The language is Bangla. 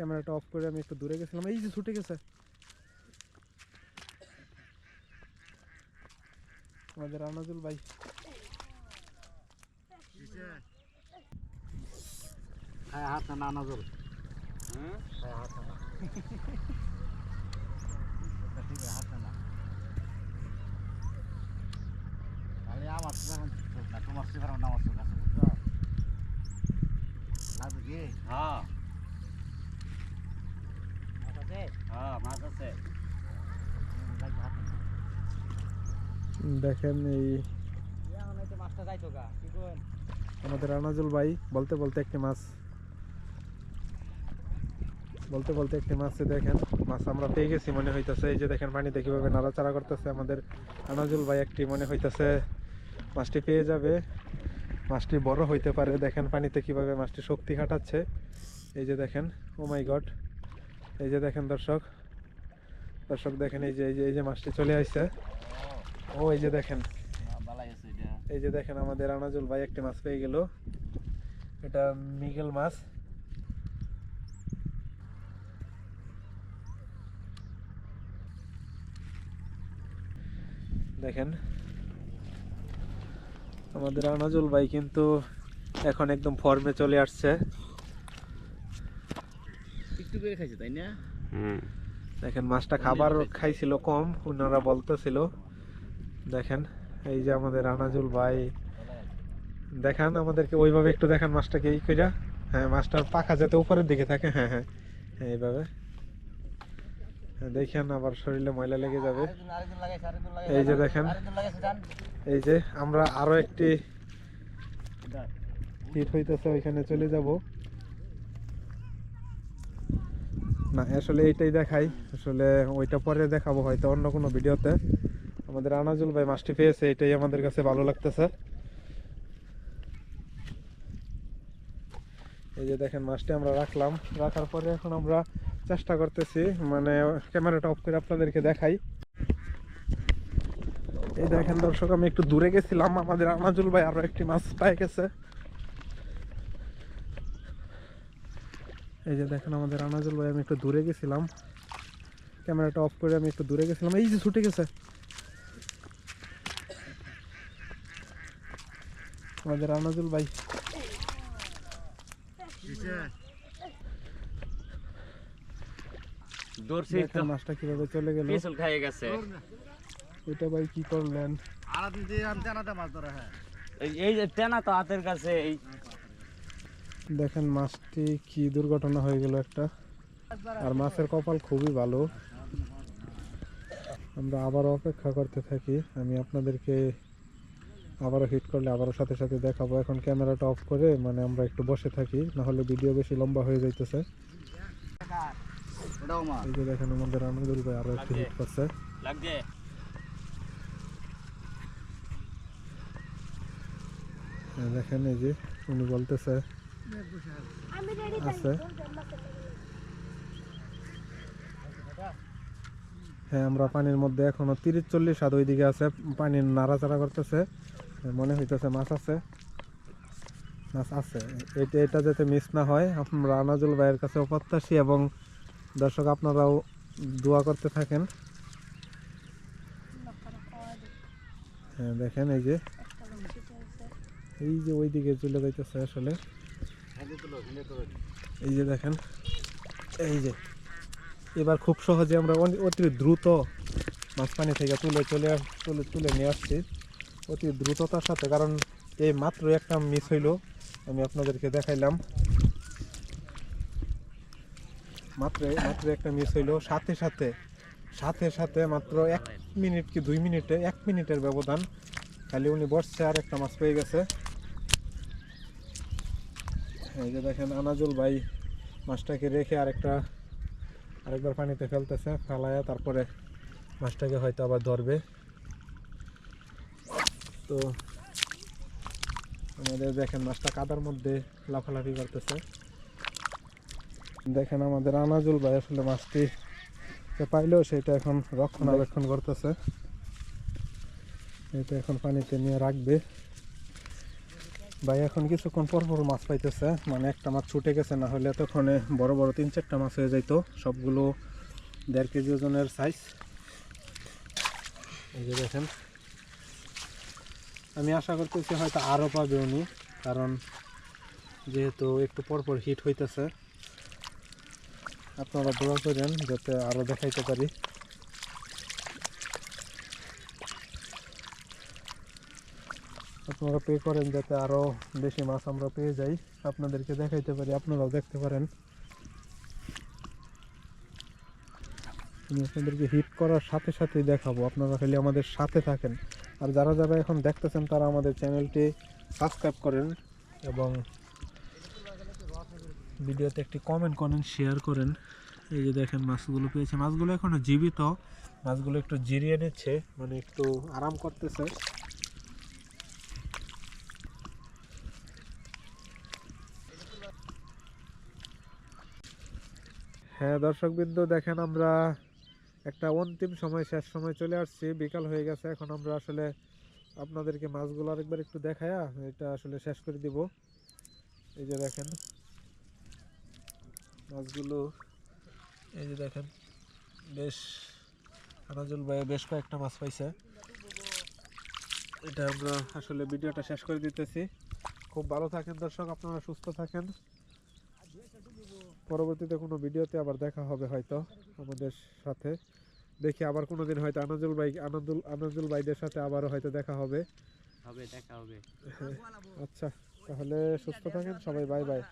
ক্যামেরাটা অফ করে আমি একটু দূরে গেছিলাম। এই যে ছুটে গেছে। আমাদের আনাজুল ভাই। হ্যাঁ হাত না নজর হ্যাঁ? হাত না ঠিক আছে হাত না তাহলে আমার তোমার আর আমার চোখ আছে লাগবে হ্যাঁ মাছ আছে হ্যাঁ দেখেন এই আমাদের আনাজুল ভাই বলতে বলতে একটি মাছ। বলতে বলতে একটি মাছে দেখেন, মাছ আমরা পেয়ে গেছি মনে হইতাছে। এই যে দেখেন পানিতে কীভাবে নাড়াচাড়া করতেছে আমাদের আনাজুল ভাই, একটি মনে হইতাছে মাছটি পেয়ে যাবে। মাছটি বড় হইতে পারে, দেখেন পানিতে কীভাবে মাছটি শক্তি খাটাচ্ছে। এই যে দেখেন ও মাই গড এই যে দেখেন দর্শক দর্শক দেখেন এই যে এই যে এই যে মাছটি চলে আসছে। ও এই যে দেখেন। বালাই আছে এটা এই যে দেখেন আমাদের আনাজুল ভাই একটি মাছ পেয়ে গেল। এটা মিগেল মাছ। দেখেন আমাদের আনাজুল ভাই কিন্তু এখন একদম ফর্মে চলে আসছে। একটু করে খাইছে তাই না? হুম। দেখেন মাছটা খাবার খাইছিল কম ওনারা বলতেছিল। দেখেন এই যে আমাদের আনাজুল ভাই। দেখান আমাদেরকে ওইভাবে একটু দেখান মাছটাকে এই কইরা। হ্যাঁ মাছটার পাখা যাতে উপরের দিকে থাকে। হ্যাঁ হ্যাঁ হ্যাঁ এইভাবে। হ্যাঁ, দেখেন আবার শরীরে ময়লা লেগে যাবে। এই যে দেখেন। এই যে আমরা আরও একটি হিট হইতেছে ওইখানে চলে যাব। না, আসলে এইটাই দেখাই। আসলে ওইটা পরে দেখাবো হয়তো অন্য কোনো ভিডিওতে। আমাদের আনাজুল ভাই মাছটি পেয়েছে, এটাই আমাদের কাছে ভালো লাগতেছে। এই যে দেখেন, মাছটি আমরা রাখলাম। রাখার পরে এখন আমরা চেষ্টা করতেছি মানে ক্যামেরাটা অফ করে আপনাদেরকে দেখাই। এই দেখেন দর্শক, আমি একটু দূরে গেছিলাম। আমাদের আনাজুল ভাই আরও একটি মাছ পাই গেছে। এই যে দেখেন আমাদের আনাজুল ভাই আমি একটু দূরে গেছিলাম। ক্যামেরাটা অফ করে আমি একটু দূরে গেছিলাম। এই যে ছুটে গেছে। আমাদের আনাজুল ভাই। মাছটা কীভাবে চলে গেল। গেছে। এটা ভাই কি করলেন? আলাদিন দিয়ে আমি জানাতে মাছ ধরে হ্যাঁ। এই- এই যে টেনা তো হাতের কাছে এই দেখেন মাছটি কি দুর্ঘটনা হয়ে গেল একটা। আর মাছের কপাল খুবই ভালো। আমরা আবারও অপেক্ষা করতে থাকি। আমি আপনাদেরকে আবারও হিট করলে আবারও সাথে সাথে দেখাবো। এখন ক্যামেরাটা অফ করে মানে আমরা একটু বসে থাকি নাহলে ভিডিও বেশি লম্বা হয়ে যাইতেছে। এই যে দেখেন আমাদের আনন্দুল ভাই আরও একটু হিট করছে। দেখেন এই যে উনি বলতেছে আছে। হ্যাঁ আমরা পানির মধ্যে এখনও তিরিশ চল্লিশ হাত ওইদিকে আছে পানি নাড়াচাড়া করতেছে। মনে হইতেছে মাছ আছে। মাছ আছে। এটা এটা যাতে মিস না হয় আমরা আনাজুল ভাইয়ের কাছে প্রত্যাশী এবং দর্শক আপনারাও দোয়া করতে থাকেন। হ্যাঁ দেখেন এই যে। এই যে ওইদিকে চলে যাইতেছে আসলে। এই যে দেখেন, এই যে। এবার খুব সহজে আমরা অতি দ্রুত মাছ পানি থেকে তুলে চলে তুলে তুলে নিয়ে আসছি। অতি দ্রুততার সাথে, কারণ এই মাত্র একটা মিস হইল, আমি আপনাদেরকে দেখাইলাম। মাত্র মাত্র একটা মিস হইল। সাথে সাথে সাথে সাথে মাত্র এক মিনিট কি দুই মিনিটে, এক মিনিটের ব্যবধান। খালি উনি বসছে আর একটা মাছ পেয়ে গেছে। এই যে দেখেন আনাজুল ভাই মাছটাকে রেখে আরেকটা আরেকবার পানিতে ফেলতেছে, ফেলায়া তারপরে মাছটাকে হয়তো আবার ধরবে। তো আমাদের দেখেন মাছটা কাদার মধ্যে লাফালাফি করতেছে। দেখেন আমাদের আনাজুল ভাই আসলে মাছটি পাইলেও সেটা এখন রক্ষণাবেক্ষণ করতেছে। এটা এখন পানিতে নিয়ে রাখবে। ভাই, এখন কিছুক্ষণ পর পর মাছ পাইতেছে। মানে একটা মাছ ছুটে গেছে, না হলে তখনে বড় বড় তিন চারটা মাছ হয়ে যাইতো। সবগুলো দেড় কেজি ওজনের সাইজ এই যে দেখেন। আমি আশা করতেছি হয়তো আরও পাবে উনি, কারণ যেহেতু একটু পর পর হিট হইতেছে। আপনারা দোয়া করেন যাতে আরও দেখাইতে পারি। আপনারা পে করেন যাতে আরও বেশি মাছ আমরা পেয়ে যাই। আপনাদেরকে দেখাইতে পারি, আপনারাও দেখতে পারেন। আমি আপনাদেরকে হিট করার সাথে সাথেই দেখাবো, আপনারা খালি আমাদের সাথে থাকেন। আর যারা যারা এখন দেখতেছেন, তারা আমাদের চ্যানেলটি সাবস্ক্রাইব করেন এবং ভিডিওতে একটি কমেন্ট করেন শেয়ার করেন। এই যে দেখেন মাছগুলো পেয়েছে। মাছগুলো এখনও জীবিত, মাছগুলো একটু জিরিয়ে নিচ্ছে মানে একটু আরাম করতেছে। হ্যাঁ দর্শকবৃন্দ, দেখেন আমরা একটা অন্তিম সময়, শেষ সময় চলে আসছি। বিকাল হয়ে গেছে, এখন আমরা আসলে আপনাদেরকে মাছগুলো আরেকবার একটু দেখায়া, এটা আসলে শেষ করে দিব। এই যে দেখেন, মাছগুলো, এই যে দেখেন, বেশ, আনাজুল ভাই বেশ কয়েকটা মাছ পাইছে। এটা আমরা আসলে ভিডিওটা শেষ করে দিতেছি। খুব ভালো থাকেন দর্শক, আপনারা সুস্থ থাকেন। পরবর্তীতে কোনো ভিডিওতে আবার দেখা হবে হয়তো আমাদের সাথে। দেখি আবার কোনো দিন হয়তো আনাজুল ভাই আনাজুল আনাজুল ভাইদের সাথে আবারও হয়তো দেখা হবে। হবে দেখা হবে। আচ্ছা তাহলে সুস্থ থাকেন সবাই বাই বাই।